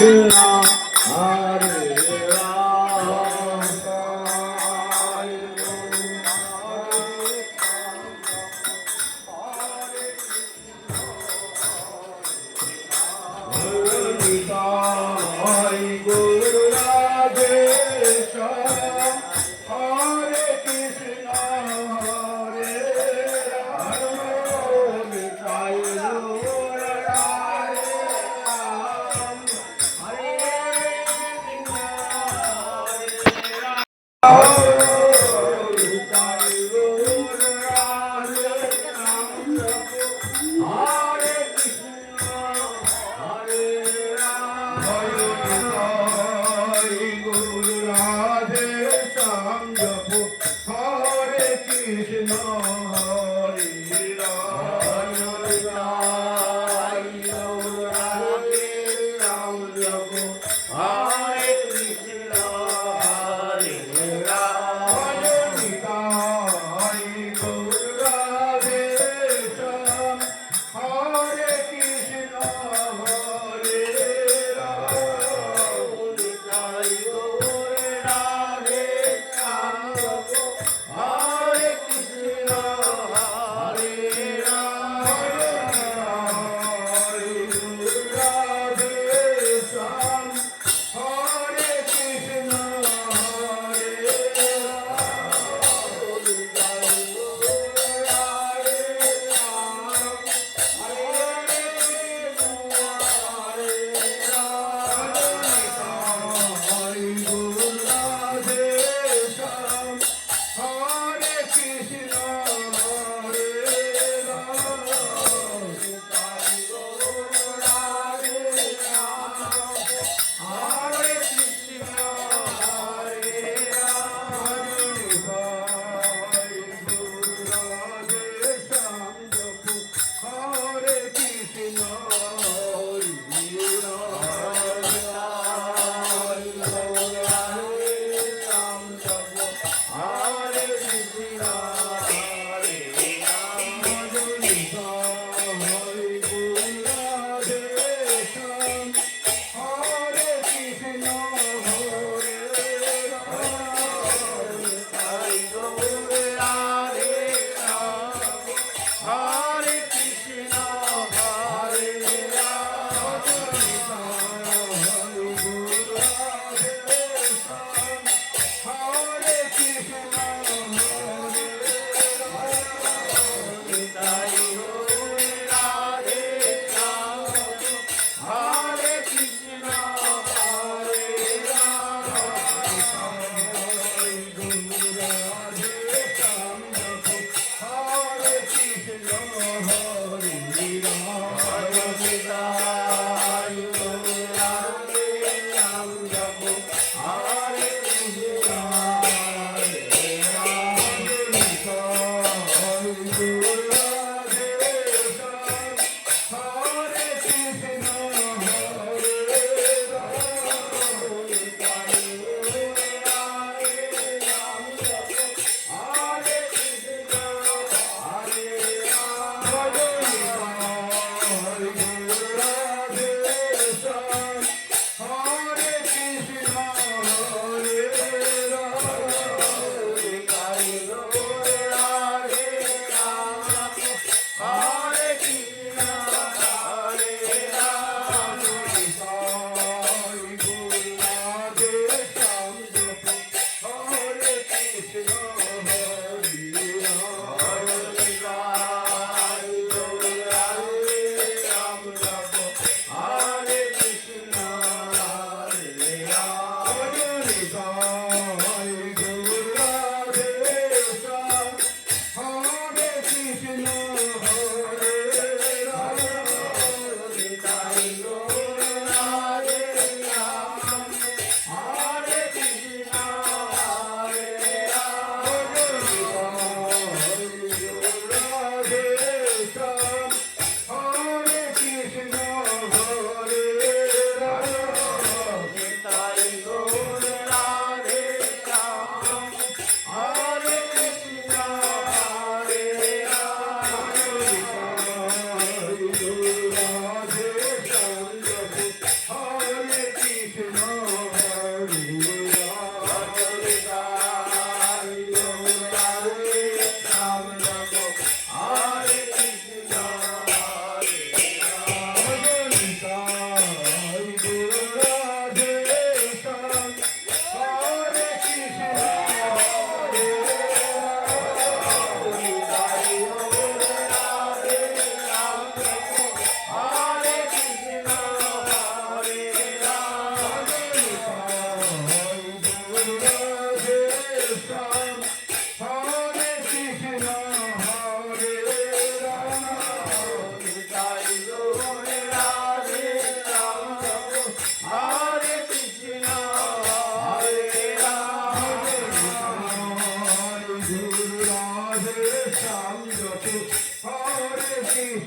Krishna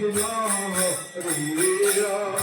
Krishna, Hare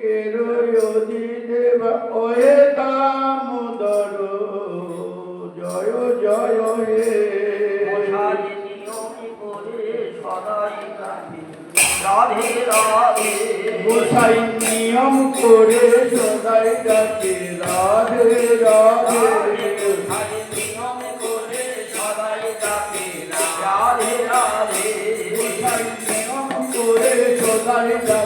কেরো দিলে ওয়ে দামোদর জয় জয় হে রাধে রাধে। গোসাই নিয়ম করে সদাই ডাকে রাধে রাধে। সদাই ডাকে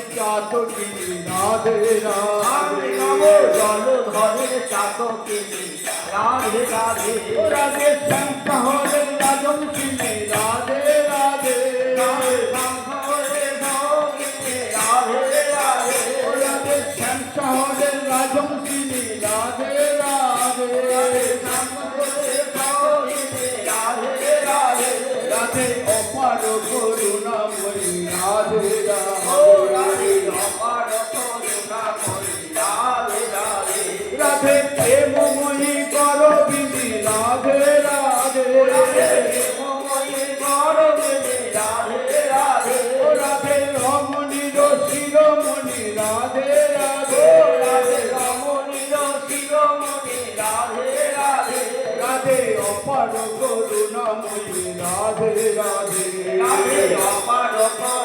চাতকি রাধে রাধে জল ধরে চাতকি রাধে রাধে রাধে শঙ্খ হরে রাজন কিনে রাধে রাধে রাজন কিনে রাধে রাধে রাধে অপার রাধে রাধে রাধে অপার অপার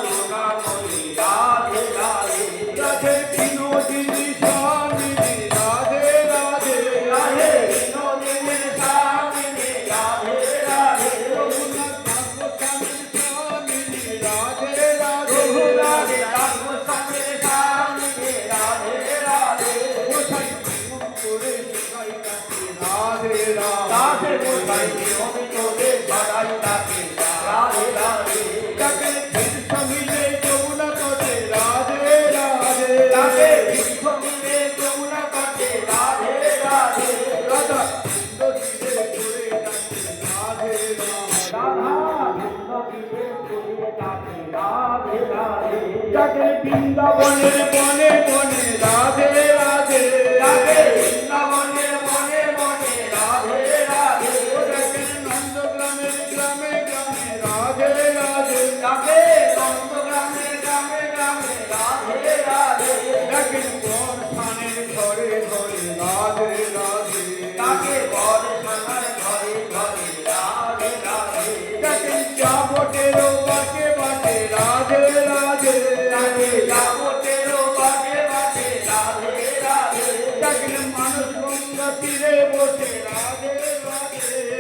Bonjour, bonjour.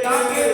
காக்கே